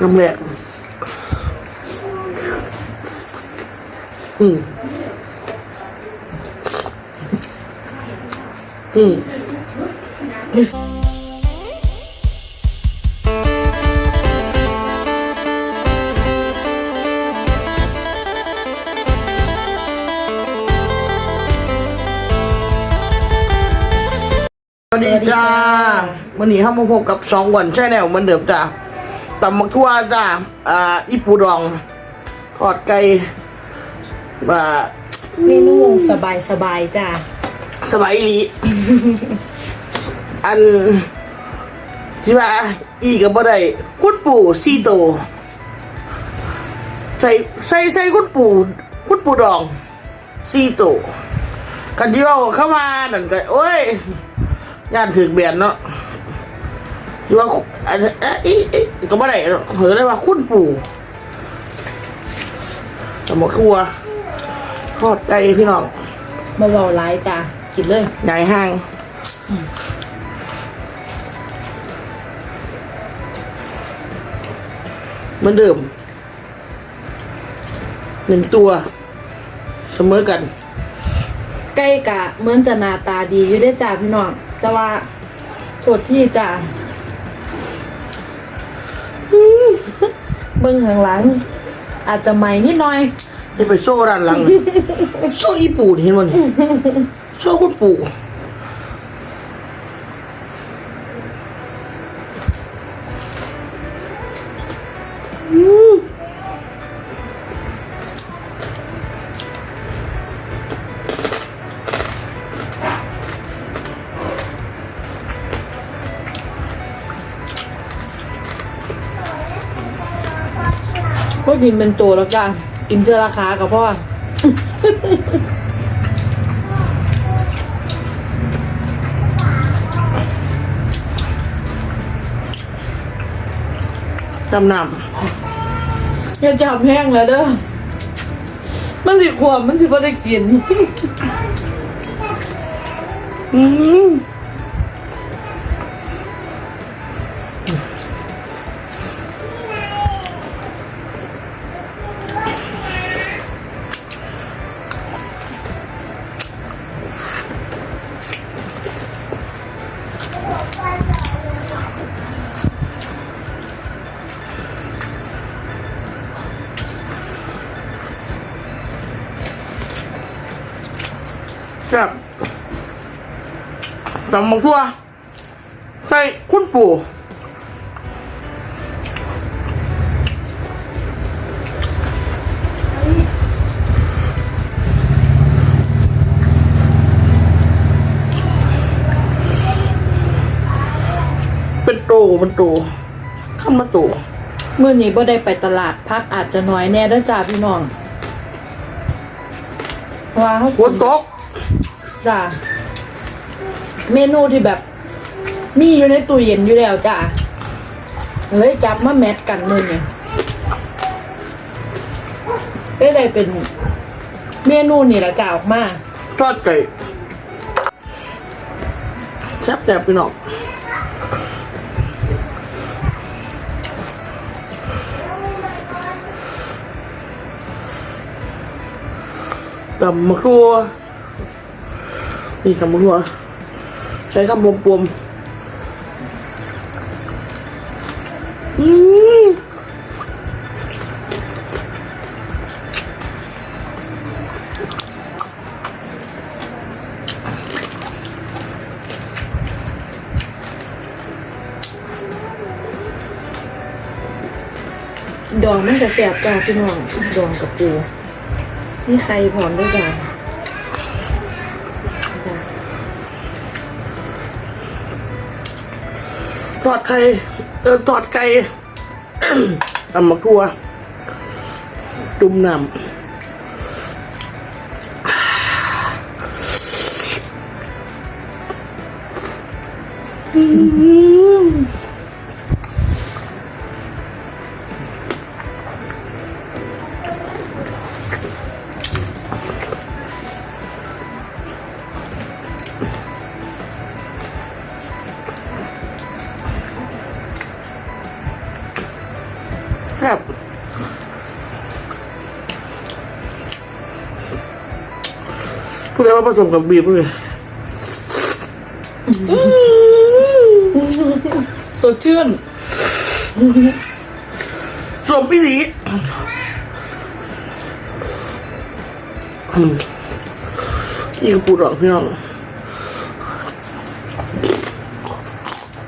น้ำแหลกอืม อืมสวัสดีจ้าวันนี้เข้ามาพบกับสองวันใช่แนวเหมือนเดิมจ้า ตำมักทั่วจ้าอ่าอีปูดองทอดไก่อ่าเมนูสบายสบายๆจ้ะสบายอีหลีอันสิว่าอีกับบ่ได้คุณปู่ซีโตใส่ใส่ใส่คุณปู่คุณปู่ดองซีโตกันที่ว่าเข้ามานั่นก็โอ้ยย่านถึกเบียนเนาะ ที่ว่าอันเอ๊ะอีอีก็บ่ได้เนาะเหือได้ว่าคุณปู่สมครัวทอดไก่พี่น้องมาเบาร้ายจ้ะกินเลยใหญ่ห้างเหมือนเดิมหนึ่งตัว เสมอกัน ใกล้กะเหมือนจะหน้าตาดีอยู่ได้อจ้ะพี่น้อง แต่ว่าโทษที่จ้ะอื้อ เบิ้งข้างหลัง อาจจะใหม่นิดหน่อยจะไปโซ่ด้านหลังเลยโซ่อีปูนเห็นมั้ยโซ่คุณปู่ ก็กินเป็นตัวแล้วจ้ะกินเจอราคากับพ่อจำนอย่าจับแห้งแล้วเด้อ มันสิขวบมันสิบ่ได้กินำอืม ครับตำมังทั่ว ใส่คุณปู่เป็นโตเป็นโตข้ามมาโตเมื่อนี้บ่ได้ไปตลาดพักอาจจะน้อยแน่เด้อจ้าพี่น้องว่าเขาฝนตก จ้าเมนูที่แบบ มีอยู่ในตู้เย็นอยู่แล้วจ้าเลยจับมาแมทกันมือเนี่ยได้ได้เป็นเมนูนี่ละจ้าออกมาทอดไก่แซ่บแซ่บพี่น้องตำมะครัว นี่ตำมะครัวใช้คำปวมๆอืมดองมันจะแสบจ้าพี่น้องดองกับปูนี่ใครพร้อมด้วยจ้า ทอดไข่เออทอดไก่ทำมะกรัวตุ่มน้ำ พูดแล้วว่าผสมกับบีบเลยสดชื่นสมพี่หลีอืมนี่ก็ปูดอกพี่น้อง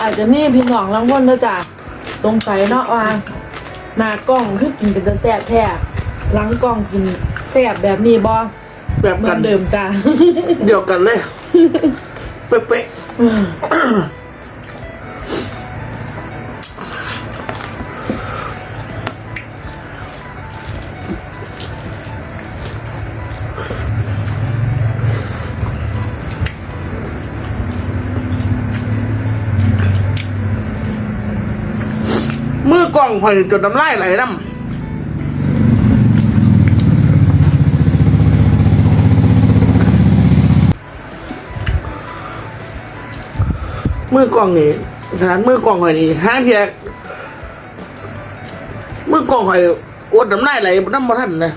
อาจจะมีพี่น้องลังคนนะจ๊ะตรงใสเนาะว่าหน้ากล้องคือกินเป็นตะแซ่บแท้หลังกล้องกินแซ่บแบบนี้บ่ แบบเหมืกัอนนเดิมจ้ะเดียวกันเลย เป๊ะๆมือกล้องคอยจนน้ำลายไหลน้ำ มือกล่องนี่ฐานมือกล่องหอยนี่ห้างเทียมือกล่องหอยอดน้ำลายไหลน้ำบ่ทันนะ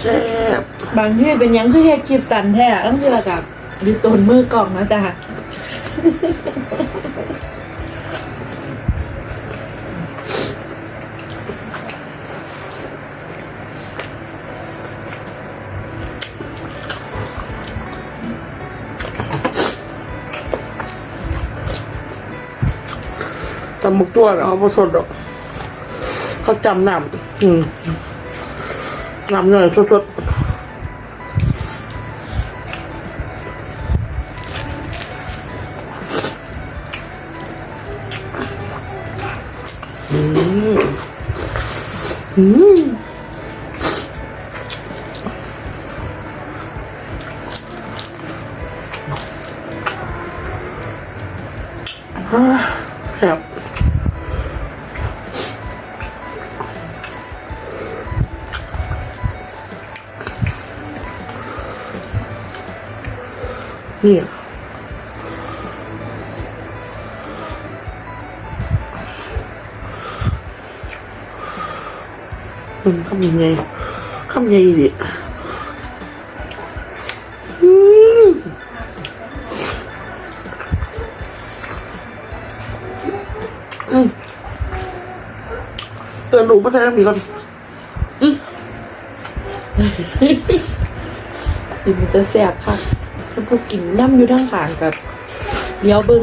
แซ่บบางที่เป็นยังคือเฮ็ดคลิปสั่นแท้ต้องคือกับดูตนมือกล่องนะจ๊ะ ตำมุกตัวเอาผสดดอก เขาจำน้ำอืมน้ำหน่อยสดๆ อืม อืมแซ่บ มันทำยังไงทำยังไงดิอืมอืมเตือนหนูไม่ใช่น้ำมีก่อนกินแต่แซ่บค่ะแล้วพวกกินน้ำอยู่ทั้งขางกับเดี๋ยวเบิ่ง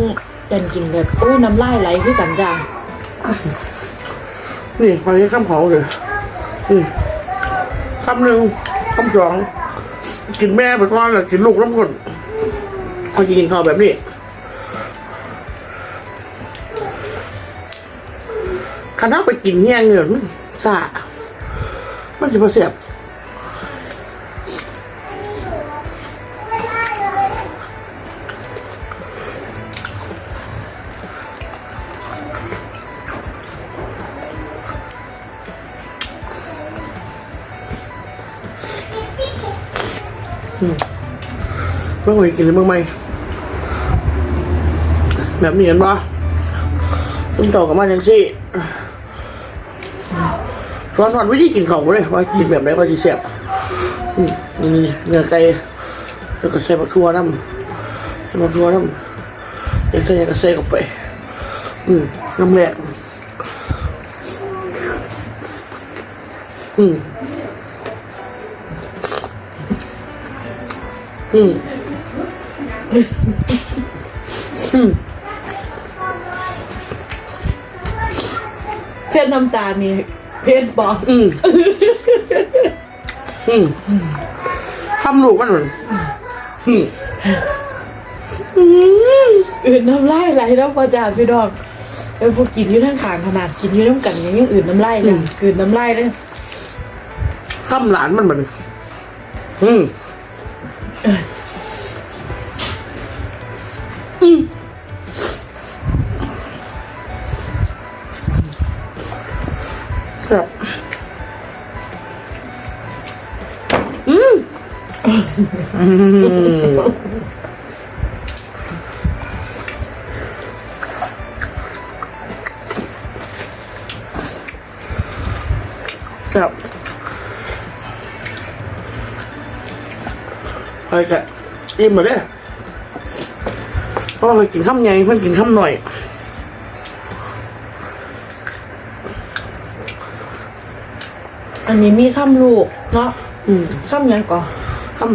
ยันกินกับโอ้ยน้ำลายไหลคือกันจ้ะนี่ไปข้ามเขาเลย นี่คำหนึ่งคำสองกินแม่ไปก่อนแล้วกินลูกน้ำคนเขาจะกินข้าวแบบนี้คันถ้าไปกินแห้งเนี่ยมันสะมันจะมาเสียบ เมื่อไหร่กินเลยเมื่อไหร่แบบนี้เห็นปะต้มต่อกับมาจังซี่สอนสอนวิธีกินของเลยว่ากินแบบไหนก็จะเสียบนี่เนื้อไก่แล้วก็ใส่มะทั่วน้ำใส่มะทั่วน้ำเดี๋ยวใส่ก็ใส่เข้าไป อืมน้ำแหลกอืม อืมอืมเช่นน้ำตาลนี่เพชรบอกอืมอืมทำลูกมันเหมือนอืมอื่นน้ำลายไหลแล้วพอจ่าพี่ดอกเป็นพวกกินอยู่ทั้งขางขนาดกินอยู่น้ำกันยังยังอื่นน้ำลายเลยกลืนน้ำลายเลยข้ามหลานมันเหมือนอืม อืมครั บอืมอืมอยกะอิ่มหมดเลยเพราะว่าไปกินข้ามใหญ่เพื่อนกินข้ามหน่อยอันนี้มีข้ามลูกเนาะอืมข้ามหยังก่อนข้าม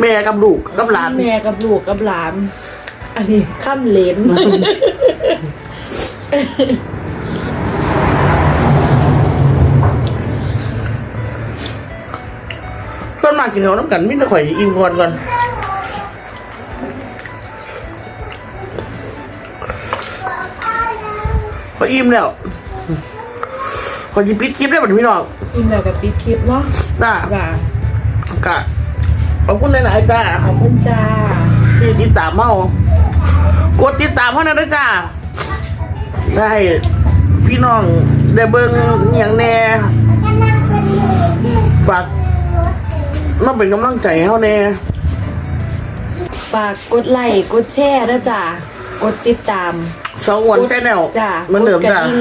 แม่กับลูกกับหลานแม่กับลูกกับหลาน อันนี้ข้ามเลน กกินเขาน้ำกันมิตรข่อยอิ่มก่อนก่อนพออิ่มแล้วขอจิปิดคลิปได้บัดพี่น้องอินแล้วกับปิดคลิปเนาะจ้าจ้ากะขอบคุณหลายๆจ้าขอบคุณจ้าที่ติดตามเฮากดติดตามเฮานะเด้อจ้าได้พี่น้องได้เบิ่งอหย่างแน่ฝาก มาเป็นกำลังใจให้เฮาแน่ฝากกดไลค์กดแชร์นะจ้ากดติดตามสองวันแชนแนลจ้าเหมือนเดิมกดกระจ้าดิ่ง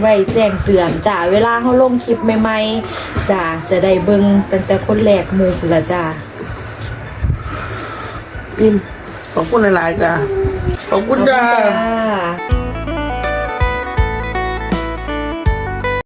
ไว้แจ้งเตือนจ้าเวลาเขาลงคลิปใหม่ๆจ้าจะได้เบิ่งตั้งแต่คนแรกหมูพุ่นละจ้าพิมพ์ขอบคุณหลายๆจ้าขอบคุณจ้าขอบคุณจ้า